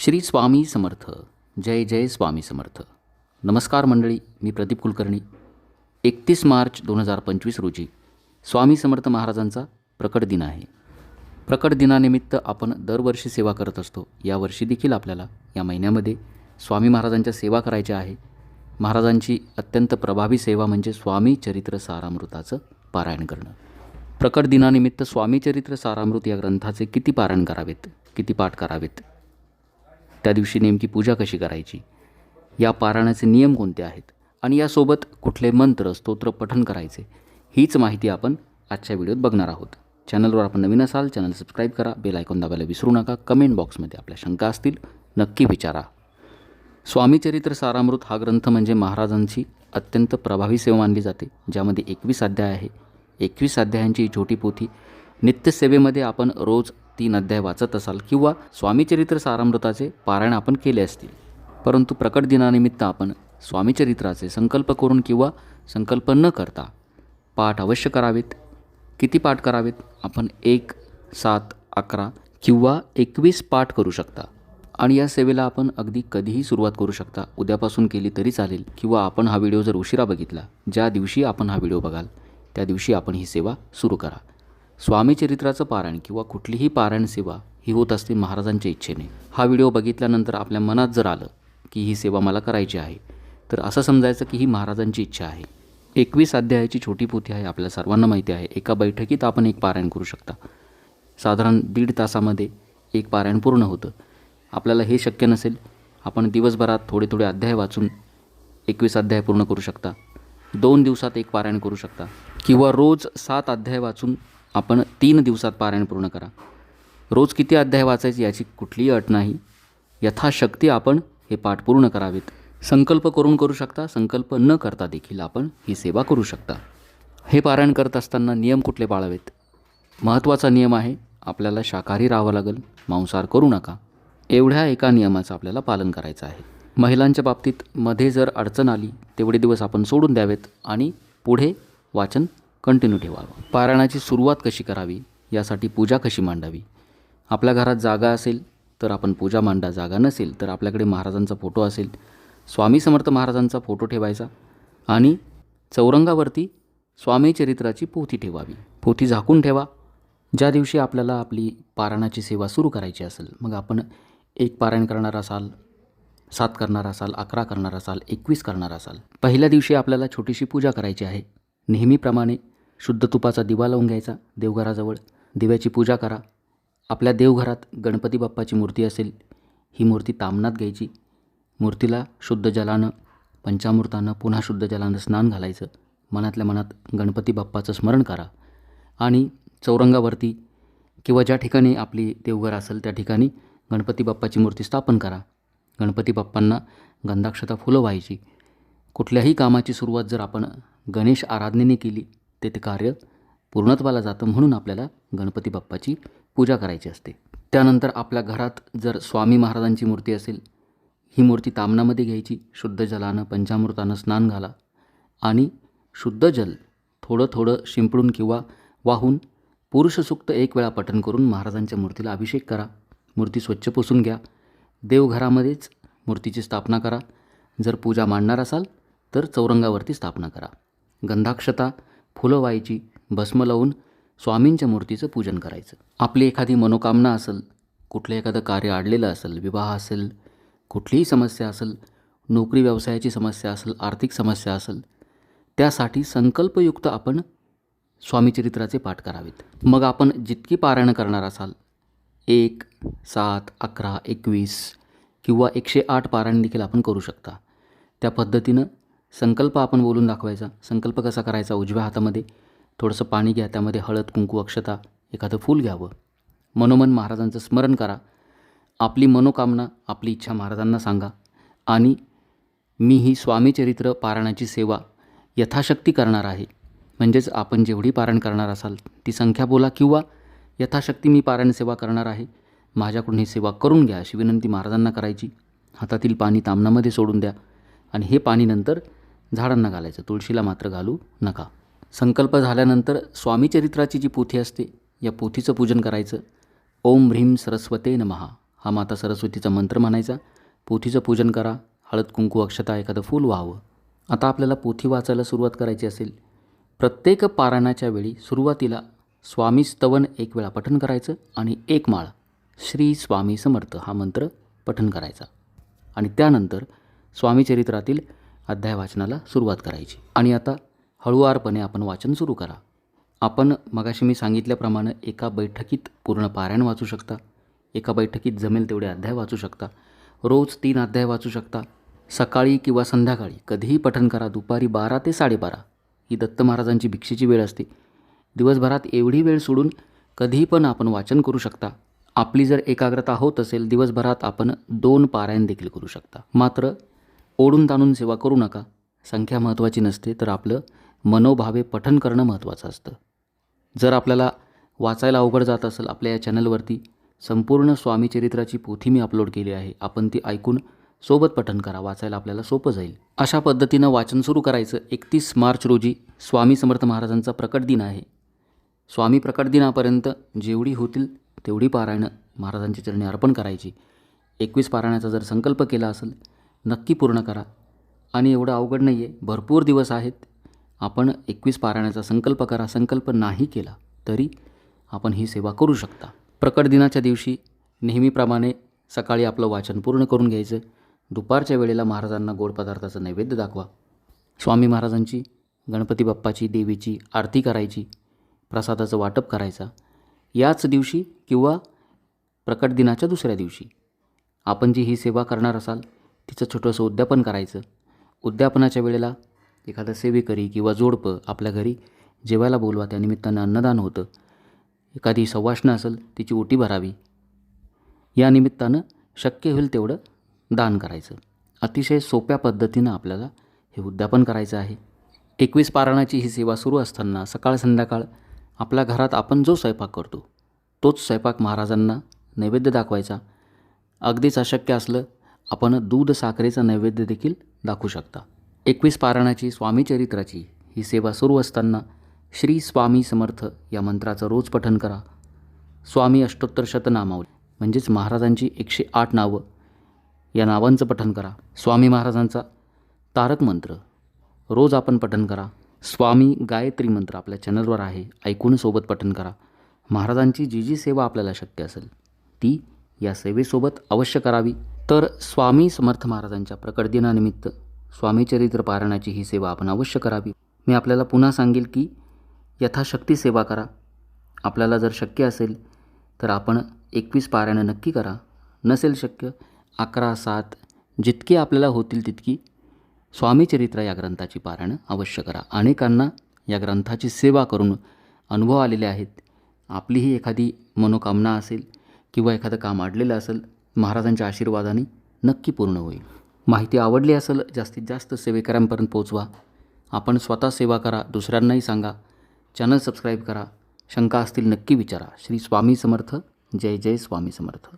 श्री स्वामी समर्थ. जय जय स्वामी समर्थ. नमस्कार मंडळी मी प्रदीप कुलकर्णी. एकतीस मार्च दोन हजार पंचवीस रोजी स्वामी समर्थ महाराजांचा प्रकट दिन आहे. प्रकट दिनानिमित्त आपण दरवर्षी सेवा करत असतो. यावर्षी देखील आपल्याला या महिन्यामध्ये स्वामी महाराजांच्या सेवा करायच्या आहे. महाराजांची अत्यंत प्रभावी सेवा म्हणजे स्वामी चरित्र सारामृताचं पारायण करणं. प्रकट दिनानिमित्त स्वामी चरित्र सारामृत या ग्रंथाचे किती पारायण करावेत किती पाठ करावेत त्या दिवशी नेमकी पूजा कशी करायची? या पारायणाचे नियम कोणते आहेत? आणि यासोबत कुठले मंत्र स्तोत्र पठण करायचे? हीच माहिती आपण आजच्या व्हिडिओत बघणार आहोत. चॅनलवर आपण नवीन असाल चॅनल सबस्क्राईब करा बेल आयकॉन दाबायला विसरू नका. कमेंट बॉक्समध्ये आपल्या शंका असतील नक्की विचारा. स्वामीचरित्र सारामृत हा ग्रंथ म्हणजे महाराजांची अत्यंत प्रभावी सेवा मानली जाते ज्यामध्ये एकवीस अध्याय आहे. एकवीस अध्यायांची छोटी पोथी नित्यसेवेमध्ये आपण रोज तीन अध्याय वाचत असाल किंवा स्वामीचरित्र सारामृताचे पारायण आपण केले असतील. परंतु प्रकट दिनानिमित्त आपण स्वामीचरित्राचे संकल्प करून किंवा संकल्प न करता पाठ अवश्य करावेत. किती पाठ करावेत? आपण एक सात अकरा किंवा एकवीस पाठ करू शकता. आणि या सेवेला आपण अगदी कधीही सुरुवात करू शकता. उद्यापासून केली तरी चालेल. किंवा आपण हा व्हिडिओ जर उशिरा बघितला ज्या दिवशी आपण हा व्हिडिओ बघाल त्या दिवशी आपण ही सेवा सुरू करा. स्वामी चरित्राचं पारायण किंवा कुठलीही पारायण सेवा ही होत असते महाराजांच्या इच्छेने. हा व्हिडिओ बघितल्यानंतर आपल्या मनात जर आलं की ही सेवा मला करायची आहे तर असं समजायचं की ही महाराजांची इच्छा आहे. एकवीस अध्यायाची छोटी पोथी आहे आपल्या सर्वांना माहिती आहे. एका बैठकीत आपण एक पारायण करू शकता. साधारण दीड तासामध्ये एक पारायण पूर्ण होतं. आपल्याला हे शक्य नसेल आपण दिवसभरात थोडे थोडे अध्याय वाचून एकवीस अध्याय पूर्ण करू शकता. दोन दिवसात एक पारायण करू शकता. किंवा रोज सात अध्याय वाचून आपण तीन दिवसात पारायण पूर्ण करा. रोज किती अध्याय वाचायचे याची कुठलीही अट नाही. यथाशक्ती आपण हे पाठ पूर्ण करावेत. संकल्प करून करू शकता संकल्प न करता देखील आपण ही सेवा करू शकता. हे पारायण करत असताना नियम कुठले पाळावेत? महत्त्वाचा नियम आहे आपल्याला शाकाहारी राहावं लागेल मांसाहार करू नका. एवढ्या एका नियमाचं आपल्याला पालन करायचं आहे. महिलांच्या बाबतीत मध्ये जर अडचण आली तेवढे दिवस आपण सोडून द्यावेत आणि पुढे वाचन कंटिन्यू ठेवावं. पारायणाची सुरुवात कशी करावी? यासाठी पूजा कशी मांडावी? आपल्या घरात जागा असेल तर आपण पूजा मांडा. जागा नसेल तर आपल्याकडे महाराजांचा फोटो असेल. स्वामी समर्थ महाराजांचा फोटो ठेवायचा आणि चौरंगावरती स्वामी चरित्राची पोथी ठेवावी. पोथी झाकून ठेवा. ज्या दिवशी आपल्याला आपली पारायणाची सेवा सुरू करायची असेल मग आपण एक पारायण करणार असाल सात करणार असाल अकरा करणार असाल एकवीस करणार असाल. पहिल्या दिवशी आपल्याला छोटीशी पूजा करायची आहे. नेहमीप्रमाणे शुद्ध तुपाचा दिवा लावून घ्यायचा देवघराजवळ. दिव्याची पूजा करा. आपल्या देवघरात गणपती बाप्पाची मूर्ती असेल ही मूर्ती तामनात घ्यायची. मूर्तीला शुद्ध जलानं पंचामृतानं पुन्हा शुद्ध जलानं स्नान घालायचं. मनातल्या मनात गणपती बाप्पाचं स्मरण करा. आणि चौरंगावरती किंवा ज्या ठिकाणी आपली देवघर असेल त्या ठिकाणी गणपती बाप्पाची मूर्ती स्थापन करा. गणपती बाप्पांना गंधाक्षता फुलं व्हायची. कुठल्याही कामाची सुरुवात जर आपण गणेश आराधनेने केली. ते ते कार्य पूर्णत्वाला जातं म्हणून आपल्याला गणपती बाप्पाची पूजा करायची असते. त्यानंतर आपल्या घरात जर स्वामी महाराजांची मूर्ती असेल ही मूर्ती तामणामध्ये घ्यायची. शुद्ध जलानं पंचामृतानं स्नान घाला आणि शुद्ध जल थोडं थोडं शिंपडून किंवा वाहून पुरुषसुक्त एक वेळा पठण करून महाराजांच्या मूर्तीला अभिषेक करा. मूर्ती स्वच्छ पुसून घ्या. देवघरामध्येच मूर्तीची स्थापना करा. जर पूजा मांडणार असाल तर चौरंगावरती स्थापना करा. गंधाक्षता फुलं व्हायची भस्म लावून स्वामींच्या मूर्तीचं पूजन करायचं. आपली एखादी मनोकामना असेल कुठलं एखादं कार्य अडलेलं असेल विवाह असेल कुठलीही समस्या असेल नोकरी व्यवसायाची समस्या असेल आर्थिक समस्या असेल त्यासाठी संकल्पयुक्त आपण स्वामीचरित्राचे पाठ करावेत. मग आपण जितकी पारायणं करणार असाल एक सात अकरा एकवीस किंवा एकशे आठ पारायण देखील आपण करू शकता. त्या पद्धतीनं संकल्प आपण बोलून दाखवायचा. संकल्प कसा करायचा? उजव्या हातामध्ये थोडंसं पाणी घ्या. त्यामध्ये हळद कुंकू अक्षता एखादं फूल घ्यावं. मनोमन महाराजांचं स्मरण करा. आपली मनोकामना आपली इच्छा महाराजांना सांगा. आणि मी ही स्वामीचरित्र पारायणाची सेवा यथाशक्ती करणार आहे. म्हणजेच आपण जेवढी पारायण करणार असाल ती संख्या बोला किंवा यथाशक्ती मी पारायण सेवा करणार आहे माझ्याकडून ही सेवा करून घ्या अशी विनंती महाराजांना करायची. हातातील पाणी तामणामध्ये सोडून द्या. आणि हे पाणी नंतर झाडांना घालायचं. तुळशीला मात्र घालू नका. संकल्प झाल्यानंतर स्वामीचरित्राची जी पोथी असते या पोथीचं पूजन करायचं. ओम ह्रीम सरस्वते नमहा हा माता सरस्वतीचा मंत्र म्हणायचा. पोथीचं पूजन करा. हळद कुंकू अक्षता एखादं फूल व्हावं. आता आपल्याला पोथी वाचायला सुरुवात करायची असेल. प्रत्येक पारायणाच्या वेळी सुरुवातीला स्वामी स्तवन एक वेळा पठन करायचं आणि एक माळ श्री स्वामी समर्थ हा मंत्र पठन करायचा. आणि त्यानंतर स्वामीचरित्रातील अध्याय वाचनाला सुरुवात करायची. आणि आता हळुवारपणे आपण वाचन सुरू करा. आपण मगाशी मी सांगितल्याप्रमाणे एका बैठकीत पूर्ण पारायण वाचू शकता. एका बैठकीत जमेल तेवढे अध्याय वाचू शकता. रोज तीन अध्याय वाचू शकता. सकाळी किंवा संध्याकाळी कधीही पठण करा. दुपारी बारा ते साडेबारा. ही दत्त महाराजांची भिक्षेची वेळ असते. दिवसभरात एवढी वेळ सोडून कधीही पण आपण वाचन करू शकता. आपली जर एकाग्रता होत असेल दिवसभरात आपण दोन पारायण देखील करू शकता. मात्र ओढून ताणून सेवा करू नका. संख्या महत्त्वाची नसते तर आपलं मनोभावे पठन करणं महत्त्वाचं असतं. जर आपल्याला वाचायला अवघड जात असेल आपल्या या चॅनलवरती संपूर्ण स्वामीचरित्राची पोथी मी अपलोड केली आहे. आपण ती ऐकून सोबत पठन करा. वाचायला आपल्याला सोपं जाईल. अशा पद्धतीनं वाचन सुरू करायचं एकतीस मार्च रोजी स्वामी समर्थ महाराजांचा प्रकट दिन आहे. स्वामी प्रकट दिनापर्यंत जेवढी होतील तेवढी पारायणं महाराजांच्या चरणी अर्पण करायची. एकवीस पारायणाचा जर संकल्प केला असेल नक्की पूर्ण करा. आणि एवढं अवघड नाही आहे भरपूर दिवस आहेत. आपण एकवीस पारायणाचा संकल्प करा. संकल्प नाही केला तरी आपण ही सेवा करू शकता. प्रकट दिनाच्या दिवशी नेहमीप्रमाणे सकाळी आपलं वाचन पूर्ण करून घ्यायचं. दुपारच्या वेळेला महाराजांना गोड पदार्थाचं नैवेद्य दाखवा. स्वामी महाराजांची गणपती बाप्पाची देवीची आरती करायची प्रसादाचं वाटप करायचा. याच दिवशी किंवा प्रकट दिनाच्या दुसऱ्या दिवशी आपण जी ही सेवा करणार असाल तिचं छोटंसं उद्यापन करायचं. उद्यापनाच्या वेळेला एखादं सेवेकरी किंवा जोडपं आपल्या घरी जेवायला बोलवा त्यानिमित्तानं अन्नदान होतं. एखादी सवाष्ण असेल तिची ओटी भरावी. या निमित्तानं शक्य होईल तेवढं दान करायचं. अतिशय सोप्या पद्धतीनं आपल्याला हे उद्यापन करायचं आहे. एकवीस पारणाची ही सेवा सुरू असताना सकाळ संध्याकाळ आपल्या घरात आपण जो स्वयंपाक करतो तोच स्वयंपाक महाराजांना नैवेद्य दाखवायचा. अगदीच अशक्य असलं आपण दूध साखरेचं नैवेद्य देखील दाखवू शकता. एकवीस पारायणाची स्वामीचरित्राची ही सेवा सुरू असताना श्री स्वामी समर्थ या मंत्राचं रोज पठन करा. स्वामी अष्टोत्तर शतनामावली म्हणजेच महाराजांची एकशे आठ नावं. या नावांचं पठन करा. स्वामी महाराजांचा तारक मंत्र. रोज आपण पठन करा. स्वामी गायत्री मंत्र आपल्या चॅनलवर आहे. ऐकून सोबत पठन करा. महाराजांची जी जी सेवा आपल्याला शक्य असेल ती या सेवेसोबत अवश्य करावी. तर स्वामी समर्थ महाराजांच्या प्रकट दिनानिमित्त स्वामीचरित्र पारायणाची ही सेवा आपण अवश्य करावी. मी आपल्याला पुन्हा सांगेल की यथाशक्ती सेवा करा. आपल्याला जर शक्य असेल तर आपण एकवीस पारायणं नक्की करा. नसेल शक्य अकरा सात जितकी आपल्याला होतील तितकी स्वामीचरित्र या ग्रंथाची पारायणं अवश्य करा. अनेकांना या ग्रंथाची सेवा करून अनुभव आलेले आहेत. आपलीही एखादी मनोकामना असेल किंवा एखादं काम अडलेलं असेल महाराजांच्या आशीर्वादाने नक्की पूर्ण होईल. माहिती आवडली असेल जास्तीत जास्त सेवेकऱ्यांपर्यंत पोचवा आपण स्वतः सेवा करा दुसऱ्यांनाही सांगा. चॅनल सबस्क्राईब करा. शंका असतील नक्की विचारा. श्री स्वामी समर्थ. जय जय स्वामी समर्थ.